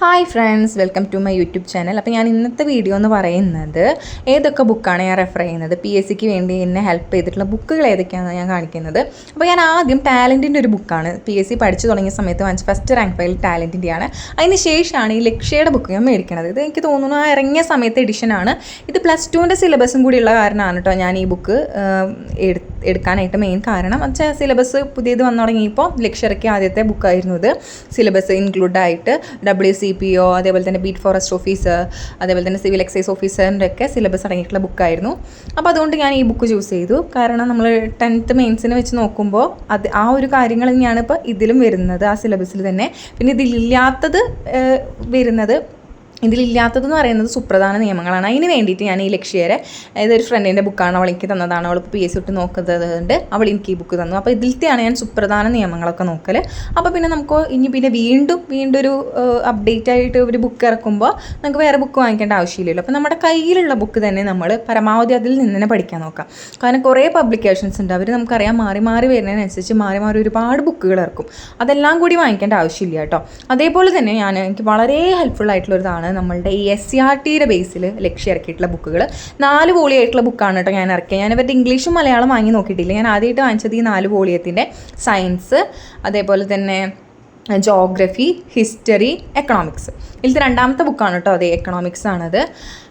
Hi friends welcome to my YouTube channel അപ്പോൾ ഞാൻ ഇന്നത്തെ വീഡിയോ എന്ന് പറയുന്നത് ഏതൊക്കെ ബുക്കാണ് ഞാൻ റെഫർ ചെയ്യുന്നത്? പി എസ് സിക്ക് വേണ്ടി എന്നെ ഹെൽപ്പ് ചെയ്തിട്ടുള്ള ബുക്കുകൾ ഏതൊക്കെയാണെന്ന് ഞാൻ കാണിക്കുന്നത്. അപ്പോൾ ഞാൻ ആദ്യം ടാലന്റിന്റെ ഒരു ബുക്കാണ് പി എസ് സി പഠിച്ചു തുടങ്ങിയ സമയത്ത് വാങ്ങിച്ച ഫസ്റ്റ് റാങ്ക് ഫയൽ ടാലന്റിന്റെയാണ് അതിന് ശേഷമാണ് ഈ ലക്ഷ്യയുടെ ബുക്ക് ഞാൻ മേടിക്കുന്നത്. ഇത് എനിക്ക് തോന്നുന്നു ആ ഇറങ്ങിയ സമയത്ത് എഡിഷനാണ് ഇത് പ്ലസ് ടുവിന്റെ സിലബസും കൂടിയുള്ള കാരണമാണ് കേട്ടോ ഞാൻ ഈ ബുക്ക് എടുക്കാനായിട്ട് മെയിൻ കാരണം. വെച്ചാൽ സിലബസ് പുതിയത് വന്നു തുടങ്ങിയപ്പോൾ ലക്ഷ്യറയ്ക്ക് ആദ്യത്തെ ബുക്കായിരുന്നു ഇത്. സിലബസ് ഇൻക്ലൂഡ് ആയിട്ട് ഡബ്ല്യു സി പി ഒ അതേപോലെ തന്നെ ബീറ്റ് ഫോറസ്റ്റ് ഓഫീസർ അതേപോലെ തന്നെ സിവിൽ എക്സൈസ് ഓഫീസറിന്റെ ഒക്കെ സിലബസ് അടങ്ങിയിട്ടുള്ള ബുക്കായിരുന്നു അപ്പോൾ അതുകൊണ്ട് ഞാൻ ഈ ബുക്ക് ചൂസ് ചെയ്തു. കാരണം നമ്മൾ ടെൻത്ത് മെയിൻസിനെ വെച്ച് നോക്കുമ്പോൾ അത് ആ ഒരു കാര്യങ്ങൾ തന്നെയാണ് ഇപ്പോൾ ഇതിലും വരുന്നത് ആ സിലബസിൽ തന്നെ. പിന്നെ ഇതിലില്ലാത്തത് വരുന്നത് ഇതിലില്ലാത്തതെന്ന് പറയുന്നത് സുപ്രധാന നിയമങ്ങളാണ്. അതിന് വേണ്ടിയിട്ട് ഞാൻ ഈ ലക്ഷ്യരെ അതായത് ഒരു ഫ്രണ്ടിന്റെ ബുക്കാണ് അവൾ എനിക്ക് തന്നതാണ്. അവൾ പി എസ് ഇട്ട് നോക്കുന്നത് അവൾ എനിക്ക് ഈ ബുക്ക് തന്നു. അപ്പോൾ ഇതിലത്തെയാണ് ഞാൻ സുപ്രധാന നിയമങ്ങളൊക്കെ നോക്കൽ അപ്പോൾ പിന്നെ നമുക്ക് ഇനി പിന്നെ വീണ്ടും വീണ്ടും ഒരു അപ്ഡേറ്റ് ആയിട്ട് ഒരു ബുക്ക് ഇറക്കുമ്പോൾ നമുക്ക് വേറെ ബുക്ക് വാങ്ങിക്കേണ്ട ആവശ്യമില്ലല്ലോ. അപ്പോൾ നമ്മുടെ കയ്യിലുള്ള ബുക്ക് തന്നെ നമ്മൾ പരമാവധി അതിൽ നിന്ന് തന്നെ പഠിക്കാൻ നോക്കാം. കാരണം കുറേ പബ്ലിക്കേഷൻസ് ഉണ്ട്. അവർ നമുക്കറിയാം മാറി മാറി വരുന്നതിനനുസരിച്ച് മാറി മാറി ഒരുപാട് ബുക്കുകൾ ഇറക്കും. അതെല്ലാം കൂടി വാങ്ങിക്കേണ്ട ആവശ്യമില്ല കേട്ടോ. അതേപോലെ തന്നെ ഞാൻ എനിക്ക് വളരെ ഹെൽപ്ഫുൾ ആയിട്ടുള്ള ഒരു ഇതാണ് നമ്മളുടെ ഈ എസ് സി ആർ ടിയുടെ ബേസിൽ ലക്ഷ്യം ഇറക്കിയിട്ടുള്ള ബുക്കുകൾ നാല് വോളിയായിട്ടുള്ള ബുക്കാണ് കേട്ടോ ഞാൻ ഇറക്കിയത് ഞാൻ ഇവരുടെ ഇംഗ്ലീഷും മലയാളം വാങ്ങി നോക്കിയിട്ടില്ല. ഞാൻ ആദ്യമായിട്ട് വാങ്ങിച്ചത് ഈ നാല് വോളിയത്തിന്റെ സയൻസ് അതേപോലെ തന്നെ ജോഗ്രഫി ഹിസ്റ്ററി എക്കണോമിക്സ് ഇതിലത്തെ രണ്ടാമത്തെ ബുക്കാണ് കേട്ടോ അതെ. എക്കണോമിക്സ് ആണത്.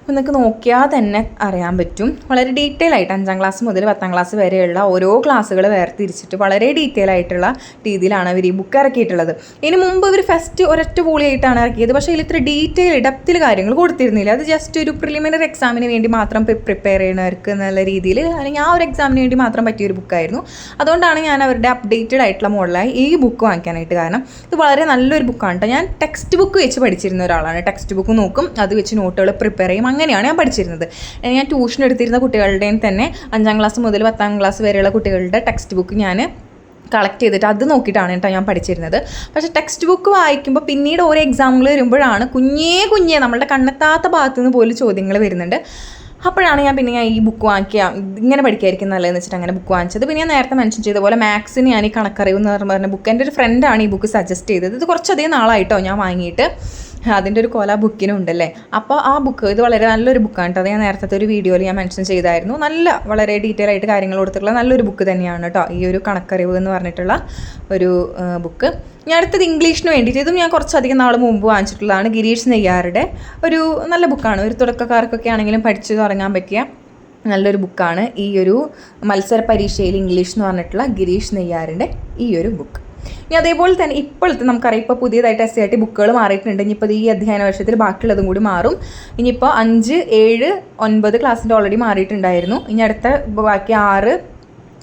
അപ്പോൾ നിങ്ങൾക്ക് നോക്കിയാൽ തന്നെ അറിയാൻ പറ്റും. വളരെ ഡീറ്റെയിൽ ആയിട്ട് അഞ്ചാം ക്ലാസ് മുതൽ പത്താം ക്ലാസ് വരെയുള്ള ഓരോ ക്ലാസ്സുകൾ വേർതിരിച്ചിട്ട് വളരെ ഡീറ്റെയിൽ ആയിട്ടുള്ള രീതിയിലാണ് അവർ ഈ ബുക്ക് ഇറക്കിയിട്ടുള്ളത്. ഇതിന് മുമ്പ് ഇവർ ഫസ്റ്റ് ഒരൊറ്റ പോളിയായിട്ടാണ് ഇറക്കിയത്. പക്ഷേ ഇതിൽ ഇത്ര ഡീറ്റെയിൽ ഡെപ്തിൽ കാര്യങ്ങൾ കൊടുത്തിരുന്നില്ല. അത് ജസ്റ്റ് ഒരു പ്രിലിമിനറി എക്സാമിന് വേണ്ടി മാത്രം പ്രിപ്പയർ ചെയ്യുന്നവർക്ക് എന്നുള്ള രീതിയിൽ അല്ലെങ്കിൽ ആ ഒരു എക്സാമിന് വേണ്ടി മാത്രം പറ്റിയ ഒരു ബുക്കായിരുന്നു അതുകൊണ്ടാണ് ഞാൻ അവരുടെ അപ്ഡേറ്റഡ് ആയിട്ടുള്ള മോഡലായി ഈ ബുക്ക് വാങ്ങിക്കാനായിട്ട് കാരണം ഇത് വളരെ നല്ലൊരു ബുക്കാണ് കേട്ടോ ഞാൻ ടെക്സ്റ്റ് ബുക്ക് വെച്ച് പഠിച്ചിരുന്ന ഒരാളാണ്. ടെക്സ്റ്റ് ബുക്ക് നോക്കും. അത് വെച്ച് നോട്ടുകൾ പ്രിപ്പയർ ചെയ്യും. അങ്ങനെയാണ് ഞാൻ പഠിച്ചിരുന്നത്. ഞാൻ ട്യൂഷൻ എടുത്തിരുന്ന കുട്ടികളുടെയും തന്നെ അഞ്ചാം ക്ലാസ് മുതൽ പത്താം ക്ലാസ് വരെയുള്ള കുട്ടികളുടെ ടെക്സ്റ്റ് ബുക്ക് ഞാൻ കളക്ട് ചെയ്തിട്ട് അത് നോക്കിയിട്ടാണ് കേട്ടോ ഞാൻ പഠിച്ചിരുന്നത്. പക്ഷേ ടെക്സ്റ്റ് ബുക്ക് വായിക്കുമ്പോൾ പിന്നീട് ഓരോ എക്സാമുകൾ വരുമ്പോഴാണ് കുഞ്ഞേ കുഞ്ഞേ നമ്മളുടെ കണ്ണെത്താത്ത ഭാഗത്തു നിന്ന് പോലും ചോദ്യങ്ങൾ വരുന്നുണ്ട്. അപ്പോഴാണ് ഞാൻ പിന്നെ ഞാൻ ഈ ബുക്ക് വാങ്ങിക്കുക ഇങ്ങനെ പഠിക്കായിരിക്കും നല്ലതെന്ന് വെച്ചിട്ട് അങ്ങനെ ബുക്ക് വാങ്ങിച്ചത്. പിന്നെ ഞാൻ നേരത്തെ മെൻഷൻ ചെയ്ത പോലെ മാത്സിന് ഞാൻ ഈ കണക്കറിവ് എന്ന് പറഞ്ഞ ബുക്ക് എന്റെ ഒരു ഫ്രണ്ടാണ് ഈ ബുക്ക് സജസ്റ്റ് ചെയ്തത്. ഇത് കുറച്ചധികം നാളായിട്ടോ ഞാൻ വാങ്ങിയിട്ട്. അതിന്റെ ഒരു കൊല ബുക്കിനും ഉണ്ടല്ലേ? അപ്പോൾ ആ ബുക്ക് ഇത് വളരെ നല്ലൊരു ബുക്കാണ് കേട്ടോ. അത് ഞാൻ നേരത്തെ ഒരു വീഡിയോയിൽ ഞാൻ മെൻഷൻ ചെയ്തായിരുന്നു. നല്ല വളരെ ഡീറ്റെയിൽ ആയിട്ട് കാര്യങ്ങൾ കൊടുത്തിട്ടുള്ള നല്ലൊരു ബുക്ക് തന്നെയാണ് കേട്ടോ. ഈ ഒരു കണക്കറിവ് എന്ന് പറഞ്ഞിട്ടുള്ള ഒരു ബുക്ക് ഞാൻ അടുത്തത് ഇംഗ്ലീഷിന് വേണ്ടിയിട്ട്. ഇതും ഞാൻ കുറച്ചധികം നാൾ മുമ്പ് വാങ്ങിച്ചിട്ടുള്ളതാണ് ഗിരീഷ് നെയ്യാറുടെ ഒരു നല്ല ബുക്കാണ് ഒരു തുടക്കക്കാർക്കൊക്കെ ആണെങ്കിലും പഠിച്ചു തുടങ്ങാൻ പറ്റിയ നല്ലൊരു ബുക്കാണ് ഈ ഒരു മത്സര പരീക്ഷയിൽ ഇംഗ്ലീഷ് എന്ന് പറഞ്ഞിട്ടുള്ള ഗിരീഷ് നെയ്യാറിന്റെ ഈ ഒരു ബുക്ക് ഇനി അതേപോലെ തന്നെ ഇപ്പോഴത്തെ നമുക്കറിയാം ഇപ്പോൾ പുതിയതായിട്ട് എസ് സി ആർ ടി ബുക്കുകൾ മാറിയിട്ടുണ്ട്. ഇനിയിപ്പോൾ ഈ അധ്യയന വർഷത്തിൽ ബാക്കിയുള്ളതും കൂടി മാറും. ഇനിയിപ്പോൾ അഞ്ച് ഏഴ് ഒൻപത് ക്ലാസ്സിന്റെ ഓൾറെഡി മാറിയിട്ടുണ്ടായിരുന്നു. ഇനി അടുത്ത ബാക്കി ആറ്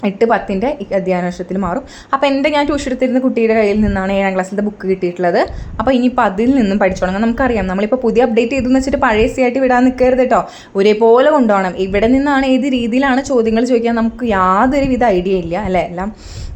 എട്ട് പത്തിന്റെ അധ്യയന വർഷത്തിൽ മാറും. അപ്പോൾ എന്റെ ഞാൻ ട്യൂഷൻ എടുത്തിരുന്ന കുട്ടിയുടെ കയ്യിൽ നിന്നാണ് ഏഴാം ക്ലാസ്സിലത്തെ ബുക്ക് കിട്ടിയിട്ടുള്ളത്. അപ്പോൾ ഇനിയിപ്പോൾ അതിൽ നിന്നും പഠിച്ചു തുടങ്ങാം നമുക്കറിയാം. നമ്മളിപ്പോൾ പുതിയ അപ്ഡേറ്റ് ചെയ്തെന്ന് വെച്ചിട്ട് പഴയ സി ആയിട്ട് വിടാൻ നിൽക്കരുത് കേട്ടോ ഒരേപോലെ കൊണ്ടുപോകണം. ഇവിടെ നിന്നാണ് ഏത് രീതിയിലാണ് ചോദ്യങ്ങൾ ചോദിക്കാൻ നമുക്ക് യാതൊരുവിധ ഐഡിയ ഇല്ല അല്ലേ? എല്ലാം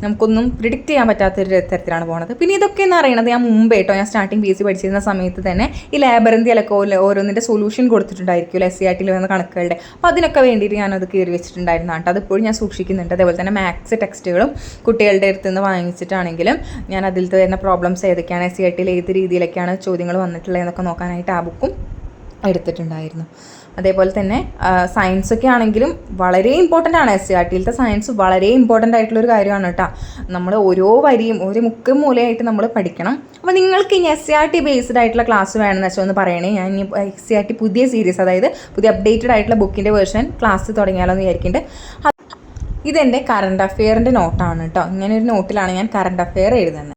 നമുക്കൊന്നും പ്രിഡിക്റ്റ് ചെയ്യാൻ പറ്റാത്തൊരു തരത്തിലാണ് പോകുന്നത് പിന്നെ ഇതൊക്കെ എന്ന് അറിയണത് ഞാൻ മുമ്പേ കേട്ടോ ഞാൻ സ്റ്റാർട്ടിങ് പി സി പഠിച്ചിരുന്ന സമയത്ത് തന്നെ ഈ ലാബറന്തിയിലൊക്കെ ഓരോന്നിന്റെ സൊല്യൂഷൻ കൊടുത്തിട്ടുണ്ടായിരിക്കും എസ് സി ആർ ടിയിൽ വന്ന കണക്കുകളുടെ. അപ്പോൾ അതിനൊക്കെ വേണ്ടിയിട്ട് ഞാനത് കയറി വെച്ചിട്ടുണ്ടായിരുന്നു കേട്ടോ അതിപ്പോഴും ഞാൻ സൂക്ഷിക്കുന്നുണ്ട്. അതേപോലെ തന്നെ മാത്സ് ടെക്സ്റ്റുകളും കുട്ടികളുടെ അടുത്ത് നിന്ന് വാങ്ങിച്ചിട്ടാണെങ്കിലും ഞാൻ അതിൽ വരുന്ന പ്രോബ്ലംസ് ഏതൊക്കെയാണ് സി ഐ ടിയിൽ ഏത് രീതിയിലൊക്കെയാണ് ചോദ്യങ്ങൾ വന്നിട്ടുള്ളത് എന്നൊക്കെ നോക്കാനായിട്ട് ആ ബുക്കും എടുത്തിട്ടുണ്ടായിരുന്നു. അതേപോലെ തന്നെ സയൻസ് ഒക്കെ ആണെങ്കിലും വളരെ ഇമ്പോർട്ടന്റ് ആണ്. എസ് സി ആർ ടിയിലത്തെ സയൻസ് വളരെ ഇമ്പോർട്ടന്റ് ആയിട്ടുള്ളൊരു കാര്യമാണ് കേട്ടോ നമ്മൾ ഓരോ വരിയും ഒരു മുക്കും മൂലയായിട്ട് നമ്മൾ പഠിക്കണം. അപ്പോൾ നിങ്ങൾക്ക് ഇനി S C R T based ആയിട്ടുള്ള ക്ലാസ് വേണമെന്ന് വെച്ചാൽ ഒന്ന് പറയണേ. ഞാൻ ഇനി എസ് സി ആർ ടി പുതിയ സീരീസ് അതായത് പുതിയ അപ്ഡേറ്റഡ് ആയിട്ടുള്ള ബുക്കിന്റെ വേർഷൻ ക്ലാസ് തുടങ്ങിയാലോ എന്ന് വിചാരിക്കുന്നുണ്ട് ഇതെന്റെ കറണ്ട് അഫെയറിന്റെ നോട്ടാണ് കേട്ടോ ഇങ്ങനെ ഒരു നോട്ടിലാണ് ഞാൻ കറണ്ട് അഫെയർ എഴുതുന്നത്